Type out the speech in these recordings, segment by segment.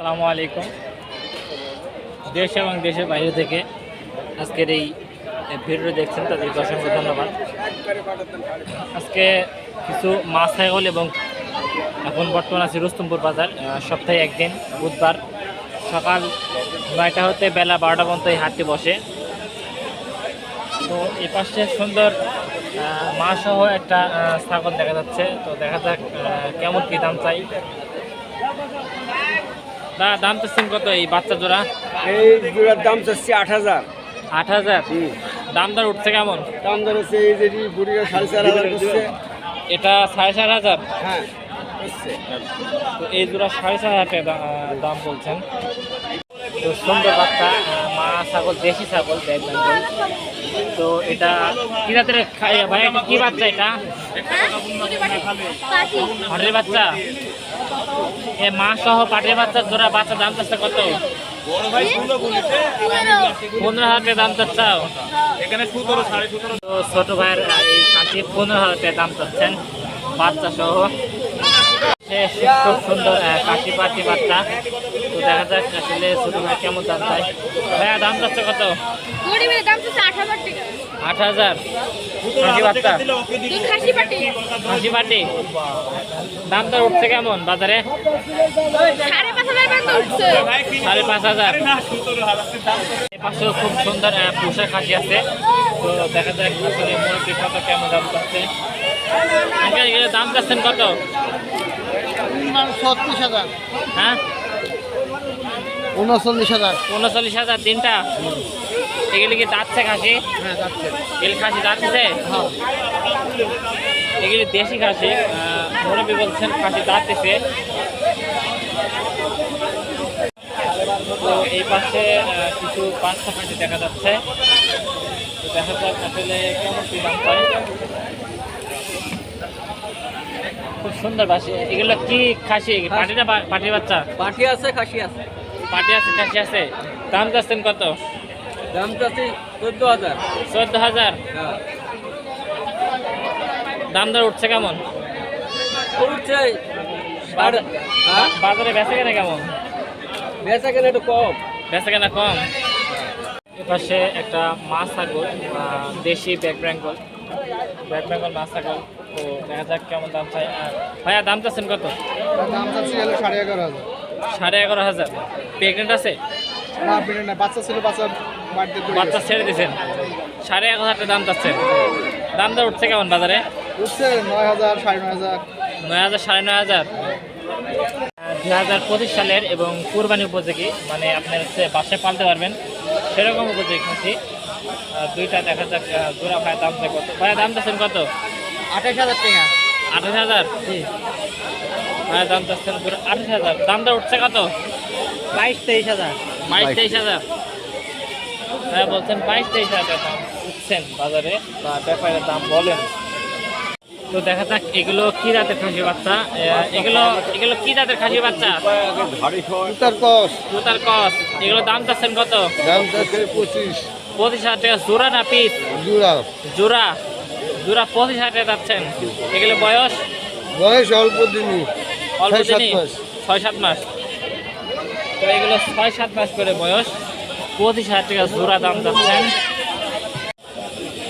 আসসালামু আলাইকুম। দেশ এবং দেশের বাইরে থেকে আজকের এই ভিডিও দেখছেন, তাদেরকে অসংখ্য ধন্যবাদ। আজকে কিছু মাছ ছাগল এবং এখন বর্তমান আছে রুস্তমপুর বাজার সপ্তাহে একদিন, বুধবার সকাল নয়টা হতে বেলা বারোটা পর্যন্ত এই হাটটি বসে। তো এই পাশে সুন্দর মা সহ একটা ছাগল দেখা যাচ্ছে। তো দেখা যাক কেমন কি দাম চাই। দা দাম তো সিম কত এই বাচ্চা জোড়া? এই জোড়ার দাম চাচ্ছি আট হাজার। আট হাজার? দাম দর উঠছে কেমন? দাম দর হচ্ছে এই যে বুড়িটা সাড়ে চার হাজার করছে। এটা সাড়ে চার হাজার? হ্যাঁ। তো এই জোড়া সাড়ে চার হাজার দাম বলছেন। তো সুন্দর বাচ্চা মা ছাগল দেশি ছাগল তো এটা কি খাই- ভাই এটা কি বাচ্চা এটা? হাটের বাচ্চা? এ মা সহ পাটের বাচ্চা জোড়া বাচ্চা দাম চাচ্ছে কত? পনেরো হাজার দাম চাচ্ছাও তো ছোট ভাইয়ের আহ, এই কাঁচি পনেরো হাজার দাম চাচ্ছেন বাচ্চা সহ। খুব সুন্দর কাশি পাটি বাচ্চা। দেখা যাক আসলে ছোট ভাই কেমন দাম চাই ভাইয়া দাম চাচ্ছে কত? আট হাজার খাসি পাটি। দাম তো উঠছে কেমন বাজারে? সাড়ে পাঁচ হাজার পাশেও খুব সুন্দর পোষা খাসি আছে। তো দেখা যাক আসলে কত কেমন দাম চাচ্ছে। দাম চাচ্ছেন কত? ছত্রিশ হাজার। হ্যাঁ? উনচল্লিশ হাজার। উনচল্লিশ হাজার তিনটা? এগুলি কি যাচ্ছে খাসি? হ্যাঁ এগুলি খাসি যাচ্ছে এগুলি দেশি খাসি। মুরব্বী বলছেন খাসি যাচ্ছে তো এই পাশে কিছু পাঁচটা খাসি দেখা যাচ্ছে। তো দেখা যাক আসলে কেমন কি দাম পায়। খুব সুন্দর বাসি। এগুলো কি খাসি? পাটিটা পাটির বাচ্চা? পাঠি আছে খাসি আছে। পাটি আছে খাসি আছে। দাম যাচ্ছেন কত? দাম চাচ্ছি চোদ্দ হাজার। চোদ্দ হাজার? দাম দর উঠছে কেমন? উঠছে বাজার- হ্যাঁ? বাজারে বেচা কেনা কেমন? বেচা কেনা একটু কম। বেচা কেনা কম? এপাশে একটা মাছ ছাগল আহ, দেশি ব্যাক বেঙ্গল। ব্যাক বেঙ্গল মাছ ছাগল তো দেখা যাক কেমন দাম চাই। আর ভাইয়া দাম চাচ্ছেন কত? দাম চাচ্ছি সাড়ে এগারো হাজার। সাড়ে এগারো হাজার। প্রেগনেন্ট আছে? না বেড়ে না বাচ্চা ছিল বাচ্চা বাচ্চা ছেড়ে দিয়েছেন। সাড়ে এক হাজার দাম চাচ্ছেন। দাম দর উঠছে কেমন বাজারে? উঠছে নয় হাজার সাড়ে নয় হাজার। নয় হাজার সাড়ে নয় হাজার। দুই হাজার পঁচিশ সালের এবং কুরবানি উপযোগী মানে আপনার হচ্ছে বাসে পালতে পারবেন সেরকম উপযোগী খাসি দুইটা দেখা যাক জোড়া ভাই দাম কত। ভাইয়া দাম চাচ্ছেন কত? আঠাশ হাজার টাকা। আঠাশ হাজার? ভাইয়া দাম চাচ্ছেন আঠাশ হাজার। দামটা উঠছে কত? বাইশ তেইশ হাজার। বাইশ তেইশ হাজার। হ্যাঁ বলছেন বাইশ তেইশ হাজার দাম উঠছেন বাজারে। বা দাম বলেন। তো দেখা যাক এগুলো কি জাতের খাসি বাচ্চা? এগুলো এগুলো কি জাতের খাসি বাচ্চা? কস। জুতার কস। এগুলো দাম চাচ্ছেন কত? দাম পঁচিশ। পঁচিশ হাজার টাকা। জোড়া না পিস? জোড়া। জোড়া। জোড়া পঁচিশ হাজার টাকা যাচ্ছেন। এগুলো বয়স? বয়স অল্প দিনই। অল্প ছয় সাত দিনই। মাস। ছয় সাত মাস। তো এগুলো ছয় সাত মাস করে বয়স। পঁচিশ হাজার টাকা জোড়া দাম যাচ্ছেন।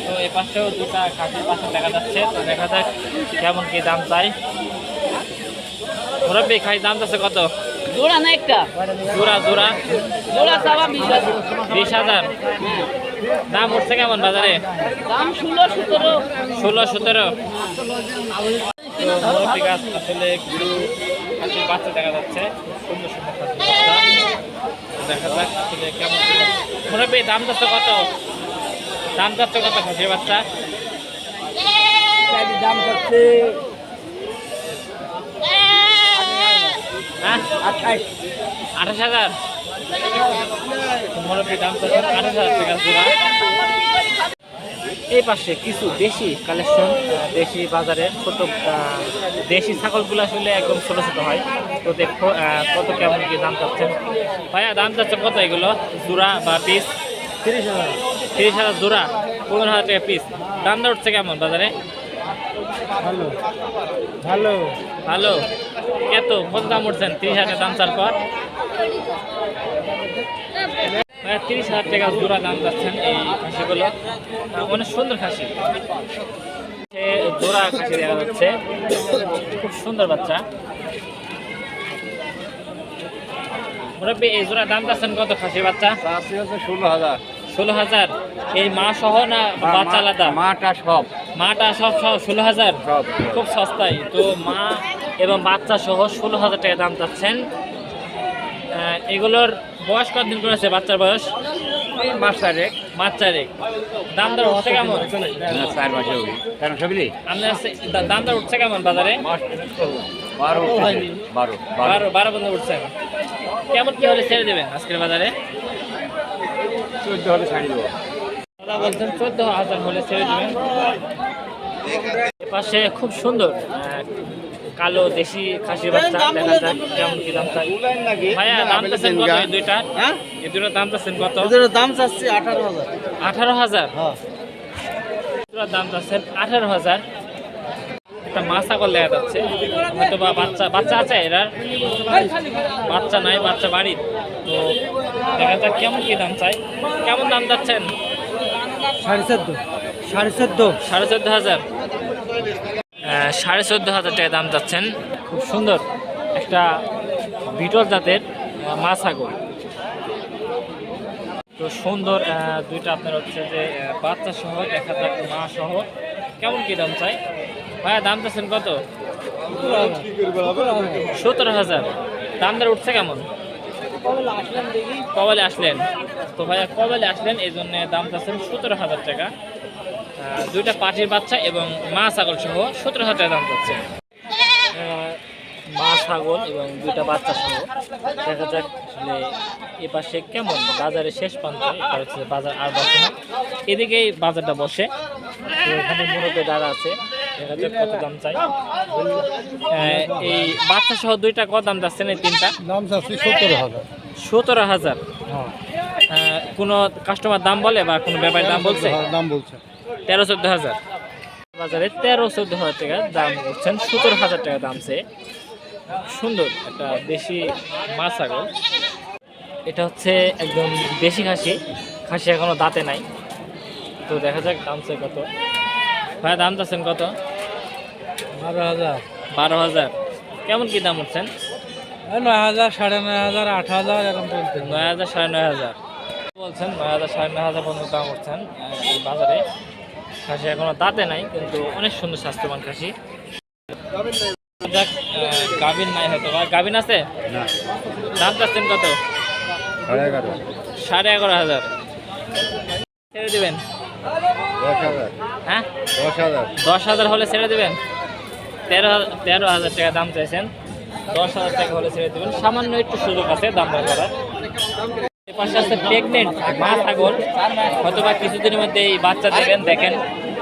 তো এ পাশেও দুটা খাসির পাশে দেখা যাচ্ছে। তো দেখা যাক কেমন কি দাম চাই। মুরব্বী খাই দাম যাচ্ছে কত? জোড়া না একটা? জোড়া জোড়া। জোড়া চাওয়া বিশ হাজার। বিশ হাজার। দাম উঠছে কেমন বাজারে? দাম ষোলো সতেরো। ষোলো সতেরো। ঠিক আছে আসলে কিছু খাসির বাচ্চা দেখা যাচ্ছে সুন্দর সুন্দর খাসির বাচ্চা দেখা যাক আসলে কেমন কি দাম। যাচ্ছে কত? দাম যাচ্ছে কত খাসির বাচ্চা? দাম চাচ্ছে হ্যাঁ? আঠাশ। হাজার? মুরব্বী দাম যাচ্ছে আঠাশ হাজার টাকা এই পাশে কিছু দেশি কালেকশন দেশি বাজারে ছোট দেশি ছাগলগুলো আসলে একদম ছোট ছোট হয়। তো দেখো কত কেমন কি দাম চাচ্ছেন ভাইয়া দাম চাচ্ছে কত এগুলো? জোড়া বা পিস তিরিশ হাজার। তিরিশ হাজার জোড়া পনেরো হাজার টাকা পিস দাম দর উঠছে কেমন বাজারে? ভালো। ভালো। ভালো। কত কত দাম উঠছেন তিরিশ হাজার দাম চার পর। তিরিশ হাজার টাকা জোড়া দাম যাচ্ছেন এই খাসিগুলো। অনেক সুন্দর খাসি। জোড়া খাসি দেখা যাচ্ছে। খুব সুন্দর বাচ্চা। মুরব্বী এই জোড়া দাম যাচ্ছেন কত খাসি বাচ্চা ষোলো হাজার। ষোলো হাজার। এই মা সহ না বাচ্চা আলাদা? মাটা সব। মাটা সব সহ ষোলো হাজার? সব। খুব সস্তায়। তো মা এবং বাচ্চা সহ ষোলো হাজার টাকা দাম চাচ্ছেন এগুলোর বয়স কতদিন করেছে বাচ্চার বয়স? মাস চারেক। মাস চারেক। দাম দর উঠছে কেমন? চার মাসে হবে। কেন আপনার দাম দর উঠছে কেমন বাজারে? বারো বারো বারো। কেমন কি হলে ছেড়ে দেবেন আজকের বাজারে? চোদ্দ হলে ছাড়ি দেবো। দাদা বলছেন চোদ্দ হাজার হলে ছেড়ে দেবেন। পাশে খুব সুন্দর কালো দেশি খাসির বাচ্চা দেখা যাক কেমন কি দাম চাই? ভাইয়া দাম চাচ্ছেন কত এই দুইটা? হ্যাঁ? এই দুটোর দাম চাচ্ছেন কত? এদের দাম চাচ্ছি আঠারো হাজার। আঠারো হাজার? হ্যাঁ। দুটোর দাম চাচ্ছেন আঠারো হাজার। একটা মা ছাগল দেখা যাচ্ছে। হয়তো বা বাচ্চা বাচ্চা আছে এরা বাচ্চা নাই বাচ্চা বাড়ির। তো দেখা যাক কেমন কি দাম চাই। কেমন দাম চাচ্ছেন? সাড়ে চোদ্দ। সাড়ে চোদ্দ। সাড়ে চোদ্দ হাজার। সাড়ে চোদ্দ হাজার টাকা দাম যাচ্ছেন খুব সুন্দর একটা বিটল জাতের মা ছাগল। তো সুন্দর দুইটা আপনার হচ্ছে যে বাচ্চা সহ দেখা যাক মা সহ। কেমন কি দাম চাই? ভাইয়া, দাম চাচ্ছেন কত? সতেরো হাজার। দাম দর উঠছে কেমন? কবলে আসলেন তো ভাইয়া কবলে আসলেন? এই জন্য দাম চাচ্ছেন সতেরো হাজার টাকা। দুইটা পাটির বাচ্চা এবং মা ছাগল সহ সতেরো হাজার টাকা দাম যাচ্ছে মা ছাগল এবং দুইটা বাচ্চা সহ। দেখা যাক আসলে এ পাশে কেমন বাজারে শেষ প্রান্তে হচ্ছে বাজার আর বসে না। এদিকেই বাজারটা বসে। এখানে মুরব্বী দাঁড়া আছে দেখা যাক কত দাম চাই। এই বাচ্চা সহ দুইটা কত দাম যাচ্ছে না তিনটা? দাম চাচ্ছি সত্তর হাজার। সতেরো হাজার। হ্যাঁ। কোনো কাস্টমার দাম বলে বা কোনো ব্যাপারী দাম বলছে? দাম বলছে। তেরো চোদ্দ হাজার। বাজারে তেরো চোদ্দ হাজার টাকা দাম বলছেন সতেরো হাজার টাকা দাম সে। সুন্দর একটা দেশি মাছ ছাগল। এটা হচ্ছে একদম দেশি খাসি। খাসি এখনও দাঁতে নাই। তো দেখা যাক দাম সে কত। ভাই দাম চাচ্ছেন কত? বারো হাজার। বারো হাজার। কেমন কি দাম উঠছেন নয় হাজার সাড়ে নয় হাজার আট হাজার এরকম চলছে। নয় হাজার সাড়ে নয় হাজার। বলছেন নয় হাজার সাড়ে নয় হাজার পর্যন্ত দাম উঠছেন বাজারে। খাসি এখনও দাঁতে নাই কিন্তু অনেক সুন্দর স্বাস্থ্যবান খাসি। যাক গাভিন নাই হয়তো বা। গাভিন আছে? দাম চাচ্ছেন কত? সাড়ে এগারো। হাজার। ছেড়ে দেবেন? দশ হাজার। হ্যাঁ? দশ হাজার। হলে ছেড়ে দেবেন? তেরো হাজার- তেরো হাজার টাকা দাম চাইছেন। দশ হাজার টাকা হলে ছেড়ে দেবেন। সামান্য একটু সুযোগ আছে দাম করার পাশে আছে প্রেগনেন্ট মা ছাগল। হয়তো কিছুদিনের মধ্যে এই বাচ্চা দেবেন। দেখেন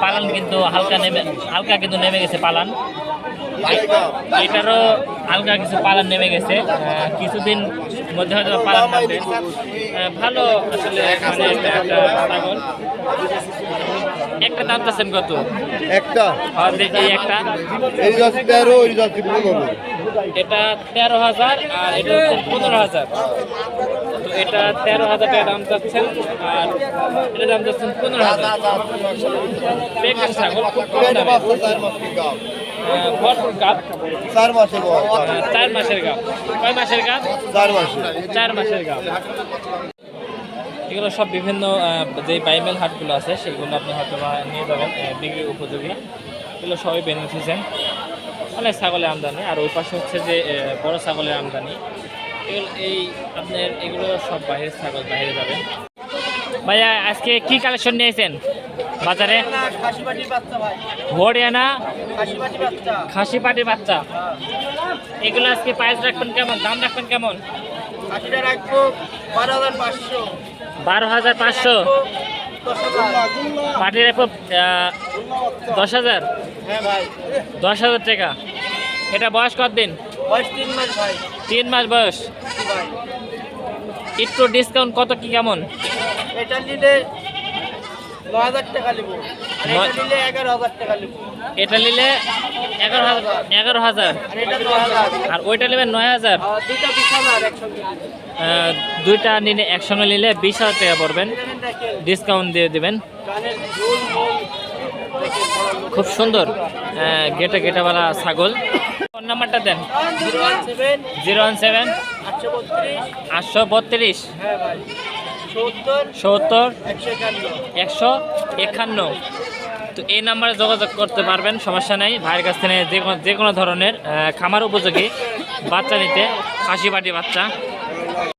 পালান কিন্তু হালকা নেমে হালকা কিন্তু নেমে গেছে পালান। এটারও হালকা কিছু পালান নেমে গেছে। কিছুদিন মধ্যে হয়তো পালান নামবে। ভালো আসলে মানে একটা ছাগল। একটা দাম চাচ্ছেন কত? একটা। আর দেখি একটা। এই যাচ্ছে তেরো এই যাচ্ছে পনেরো। এটা তেরো হাজার আর এটা হচ্ছে পনেরো হাজার। এটা তেরো হাজার টাকা দাম চাচ্ছেন আর এটা দাম চাচ্ছেন পনেরো হাজার। ছাগল খুব কম দামে। ভরপুর গাপ চার মাসে চার মাসের গাপ কয় মাসের গাপ চার চার মাসের গাপ এগুলো সব বিভিন্ন যে বাইমেল হাটগুলো আছে সেগুলো আপনি হয়তো বা নিয়ে যাবেন বিক্রি উপযোগী। এগুলো সবই বেনিফিসেন্ট অনেক ছাগলের আমদানি আর ওই পাশে হচ্ছে যে বড় ছাগলের আমদানি। এগুলো এই আপনার এগুলো সব বাইরের ছাগল বাইরে যাবে। ভাইয়া আজকে কি কালেকশন নিয়েছেন বাজারে? হরিয়ানা খাসি পাটি বাচ্চা। এগুলো আজকে প্রাইস রাখবেন কেমন? দাম রাখবেন কেমন? বারো হাজার পাঁচশো। পাটি রাখব দশ হাজার? হ্যাঁ দশ হাজার টাকা। এটা বয়স কত দিন বয়স তিন মাস বয়স। একটু ডিসকাউন্ট কত কি কেমন? এটা নিলে হাজার টাকা নেব। এগারো হাজার টাকা নেব। এটা নিলে এগারো হাজার এগারো হাজার। আর ওইটা নেবেন নয় হাজার? দুইটা নিলে একসঙ্গে নিলে বিশ হাজার টাকা পড়বেন। ডিসকাউন্ট দিয়ে দেবেন। খুব সুন্দর। গেটে গেটাওয়ালা ছাগল। ফোন নাম্বারটা দেন। জিরো ওয়ান সেভেন, আটশো বত্রিশ সত্তর একশো, একান্ন। তো এই নাম্বারে যোগাযোগ করতে পারবেন, সমস্যা নেই। ভাইয়ের কাছ থেকে যে কোনো যে কোনো ধরনের খামার উপযোগী, বাচ্চা নিতে, খাসি বাটি বাচ্চা।